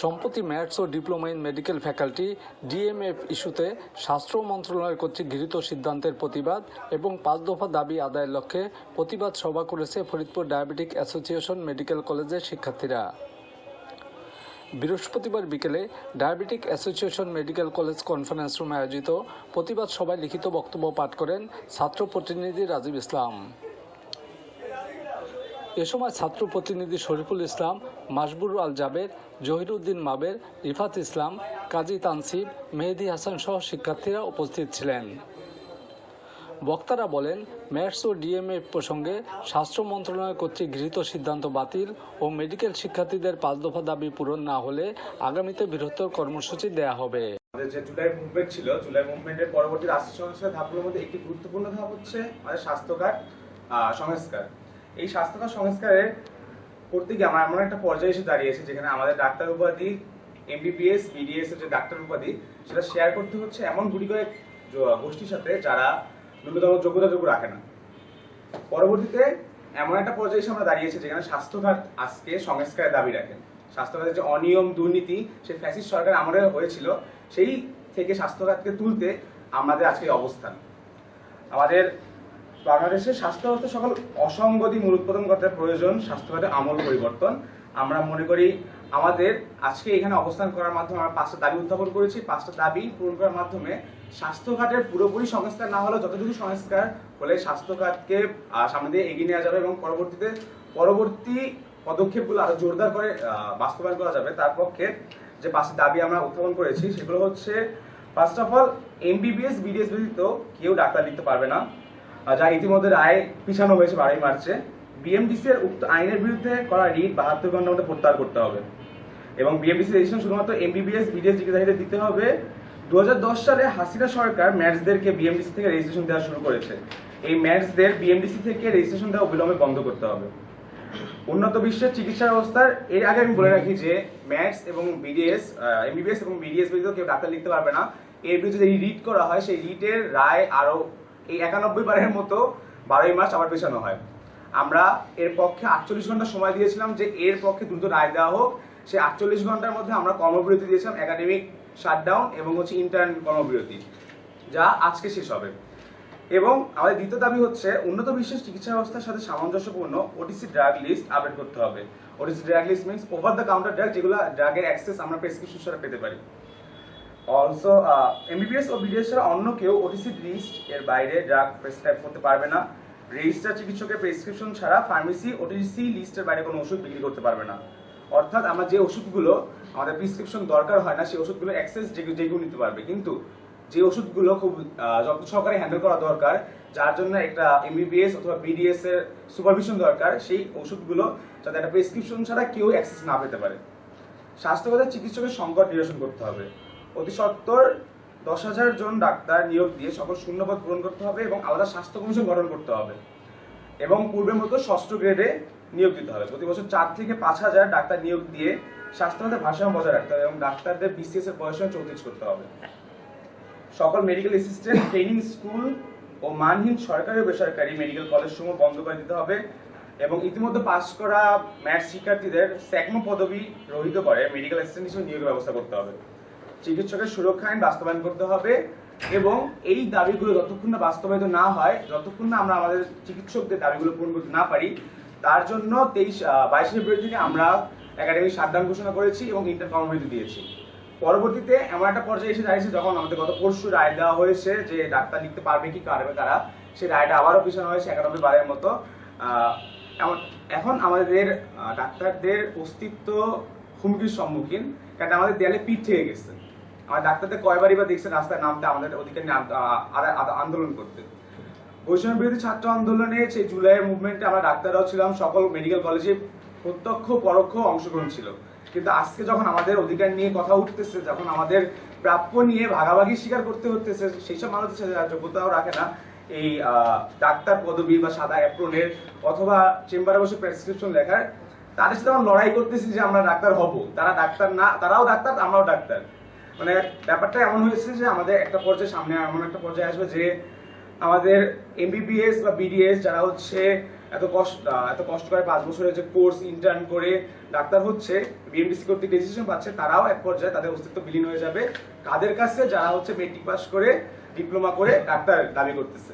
সম্প্রতি maths O diploma in medical faculty, DMF ইস্যুতে স্বাস্থ্য মন্ত্রণালয় কর্তৃক গৃহীত সিদ্ধান্তের প্রতিবাদ এবং পাঁচ দফা দাবি আদায়ের লক্ষ্যে প্রতিবাদ সভা করেছে ফরিদপুর ডায়াবেটিক অ্যাসোসিয়েশন মেডিকেল কলেজের শিক্ষার্থীরা। বৃহস্পতিবার বিকেলে diabetic association medical college conference রুমে আয়োজিত প্রতিবাদ সভায় লিখিত বক্তব্য পাঠ করেন ছাত্র প্রতিনিধি রাজীব ইসলাম। এ সময় ছাত্র প্রতিনিধি শরীফুল ইসলাম মাসবুর আল জাবের জহিরুদ্দিন মাবের, রিফাত ইসলাম, কাজী তানসিব, মেহেদি হাসান সহ শিক্ষার্থীরা উপস্থিত ছিলেন। বক্তারা বলেন, ম্যাটস ও ডিএমএ প্রসঙ্গে স্বাস্থ্য মন্ত্রণালয় কর্তৃক গৃহীত সিদ্ধান্ত বাতিল ও মেডিকেল শিক্ষার্থীদের পাঁচ দফা দাবি পূরণ না হলে আগামীতে বৃহত্তর কর্মসূচি দেয়া হবে। যে জুলাই মুভমেন্ট ছিল, জুলাই মুভমেন্টের পরবর্তী রাষ্ট্র সংস্কার ধাপগুলোর মধ্যে একটি গুরুত্বপূর্ণ ধাপ হচ্ছে আমাদের স্বাস্থ্য কার্ড সংস্কার। এই স্বাস্থ্য কার্ড সংস্কারের করতে গিয়ে আমরা এমন একটা পর্যায়ে এসে দাঁড়িয়েছি যেখানে আমাদের ডাক্তার উপাধি এমবিবিএস বিডিএস এর যে ডাক্তার উপাধি, সেটা শেয়ার করতে হচ্ছে এমন গুটি কয়েক গোষ্ঠীর সাথে যারা ন্যূনতম যোগ্যতাটুকু রাখে না। পরবর্তীতে এমন একটা পর্যায়ে এসে আমরা দাঁড়িয়েছি যেখানে স্বাস্থ্যঘাত আজকে সংস্কারের দাবি রাখেন স্বাস্থ্যখাতের যে অনিয়ম, দুর্নীতি সেই ফ্যাসিস্ট সরকার আমাদের হয়েছিল, সেই থেকে স্বাস্থ্যঘাতকে তুলতে আমাদের আজকে অবস্থান। আমাদের বাংলাদেশের স্বাস্থ্য ব্যবস্থা সকল অসঙ্গতি মূলোৎপাদন করতে প্রয়োজন স্বাস্থ্যখাতে আমল পরিবর্তন। আমরা মনে করি আমাদের আজকে এখানে অবস্থান করার মাধ্যমে আমরা পাঁচটা দাবি উত্থাপন করেছি। পাঁচটা দাবি পূরণ করার মাধ্যমে স্বাস্থ্যখাতের পুরোপুরি সংস্কার না হলেও যতটুকু সংস্কার হলে স্বাস্থ্যখাতকে আহ, সামনে দিয়ে এগিয়ে নেওয়া যাবে এবং পরবর্তীতে পরবর্তী পদক্ষেপগুলো আরও জোরদার করে বাস্তবায়ন করা যাবে। তার পক্ষে যে পাঁচটা দাবি আমরা উত্থাপন করেছি সেগুলো হচ্ছে first of all MBBS BDS ব্যতীত কেউ ডাক্তার লিখতে পারবে না। যা ইতিমধ্যে রায় পিছানো হয়েছে, বারোই মার্চে বিএমডিসি এর উক্ত আইনের বিরুদ্ধে করা রিট বাহাত্তর ঘণ্টার মধ্যে প্রত্যাহার করতে হবে। এবং বিএমডিসি রেজিস্ট্রেশন শুধুমাত্র এমবিবিএস বিডিএস চিকিৎসাহীদের দিতে হবে। দু হাজার দশ সালে হাসিনা সরকার ম্যাটসদেরকে বিএমডিসি থেকে রেজিস্ট্রেশন দেওয়া শুরু করেছে। এই ম্যাটসদের বিএমডিসি থেকে রেজিস্ট্রেশন দেওয়া অবিলম্বে বন্ধ করতে হবে। উন্নত বিশ্বের চিকিৎসা ব্যবস্থার, এর আগে আমি বলে রাখি যে ম্যাটস এবং বিডিএস এমবিবিএস এবং বিডিএস বিরুদ্ধে কেউ ডাক্তার লিখতে পারবে না। এর বিরুদ্ধে যদি রিট করা হয়, সেই রিটের রায় আরও এই একানব্বই বারের মতো বারোই মার্চ আবার পেছানো হয়। আমরা এর পক্ষে আটচল্লিশ ঘণ্টা সময় দিয়েছিলাম যে এর পক্ষে দ্রুত রায় দেওয়া হোক। সেই আটচল্লিশ ঘণ্টার মধ্যে আমরা কর্মবিরতি দিয়েছিলাম একাডেমিক শাটডাউন এবং হচ্ছে ইন্টার্ন কর্মবিরতি, যা আজকে শেষ হবে। এবং আমাদের দ্বিতীয় দাবি হচ্ছে, উন্নত বিশ্বের চিকিৎসা ব্যবস্থার সাথে সামঞ্জস্যপূর্ণ ওটিসি ড্রাগ লিস্ট আপডেট করতে হবে। OTC drug list means over the counter drug যেগুলো ড্রাগের অ্যাক্সেস আমরা প্রেসক্রিপশন ছাড়া পেতে পারি। অলসো এমবিবিএস ও বিডিএস ছাড়া অন্য কেউ ওটিসি লিস্ট এর বাইরে ড্রাগ প্রেসক্রাইব করতে পারবে না। রেজিস্টার চিকিৎসকের প্রেসক্রিপশন ছাড়া ফার্মেসি ওটিসি লিস্টের বাইরে কোনো ওষুধ বিক্রি করতে পারবে না। অর্থাৎ আমরা যে ওষুধগুলো, আমাদের প্রেসক্রিপশন দরকার হয় না, সেই ওষুধগুলো অ্যাক্সেস যেগুলো নিতে পারবে। কিন্তু যে ওষুধগুলো খুব যত্ন সহকারে হ্যান্ডেল করা দরকার, যার জন্য একটা এমবিবিএস অথবা বিডিএস এর সুপারভিশন দরকার, সেই ওষুধগুলো যাতে একটা প্রেসক্রিপশন ছাড়া কেউ অ্যাক্সেস না পেতে পারে। স্বাস্থ্যগত চিকিৎসকের সংকট নিরসন করতে হবে। অতি দশ হাজার জন ডাক্তার নিয়োগ দিয়ে সকল শূন্যপদ পূরণ করতে হবে এবং আলাদা স্বাস্থ্য কমিশন গঠন করতে হবে এবং পূর্বের মতো ষষ্ঠ গ্রেডে নিয়োগ দিতে হবে। প্রতি বছর চার থেকে পাঁচ হাজার ডাক্তার নিয়োগ দিয়ে স্বাস্থ্যগত ভারসাম্য বজায় রাখতে হবে এবং ডাক্তারদের বিসিএস এর বয়স চৌত্রিশ করতে হবে। সকল মেডিকেল অ্যাসিস্ট্যান্ট ট্রেনিং স্কুল ও মানহীন সরকারি ও বেসরকারি মেডিকেল কলেজ সমূহ বন্ধ করে দিতে হবে এবং ইতিমধ্যে পাশ করা ম্যাথ শিক্ষার্থীদের স্যাকমো পদবি রহিত করে মেডিকেল অ্যাসিস্ট্যান্ট হিসেবে নিয়োগের ব্যবস্থা করতে হবে। চিকিৎসকের সুরক্ষা আইন বাস্তবায়ন করতে হবে এবং এই দাবিগুলো যতক্ষণ না বাস্তবায়িত না হয়, যতক্ষণ না আমরা আমাদের চিকিৎসকদের দাবিগুলো পূরণ করতে না পারি, তার জন্য তেইশ বাইশে ফেব্রুয়ারি থেকে আমরা একাডেমিক সাবধান ঘোষণা করেছি এবং ইন্টার কর্মবিরতি দিয়েছি। পরবর্তীতে এমন একটা পর্যায়ে এসে দাঁড়িয়েছে যখন আমাদের গত পরশু রায় দেওয়া হয়েছে যে ডাক্তার লিখতে পারবে কি পারবে তারা, সেই রায়টা আবারও পিছানো হয়েছে একানব্বই বারের মতো। এখন আমাদের ডাক্তারদের অস্তিত্ব হুমকির সম্মুখীন, কারণ আমাদের দেয়ালে পিঠ থেকে গেছে। আমার ডাক্তারদের কয়বারই বা দেখছে রাস্তায় নামতে আমাদের অধিকার নিয়ে আন্দোলন করতে। বৈষম্য বিরোধী ছাত্র আন্দোলনে সেই জুলাইয়ের মুভমেন্টে আমরা ডাক্তাররাও ছিলাম, সকল মেডিকেল কলেজে প্রত্যক্ষ, পরোক্ষ অংশগ্রহণ ছিল। কিন্তু আজকে যখন আমাদের অধিকার নিয়ে কথা উঠতেছে, যখন আমাদের প্রাপ্য নিয়ে ভাগাভাগি স্বীকার করতে হতেছে সেই সব মানুষের সাথে যোগ্যতাও রাখে না। এই ডাক্তার পদবি বা সাদা অ্যাপ্রনের অথবা চেম্বারে বসে প্রেসক্রিপশন লেখার, তাদের সাথে আমরা লড়াই করতেছি যে আমরা ডাক্তার হব। তারা ডাক্তার না, তারাও ডাক্তার, আমরাও ডাক্তার। মানে ব্যাপারটা এমন হয়েছে যে আমাদের একটা পর্যায়ে সামনে, এমন একটা পর্যায়ে আসবে যে আমাদের এমবিবিএস বা বিডিএস যারা হচ্ছে এত কষ্ট এত কষ্ট করে পাঁচ বছরের যে কোর্স ইন্টার্ন করে ডাক্তার হচ্ছে বিএমডিসি কর্তৃক রেজিস্ট্রেশন পাচ্ছে, তারাও এক পর্যায়ে তাদের অস্তিত্ব বিলীন হয়ে যাবে। কাদের কাছে? যারা হচ্ছে মেট্রিক পাস করে ডিপ্লোমা করে ডাক্তার দাবি করতেছে।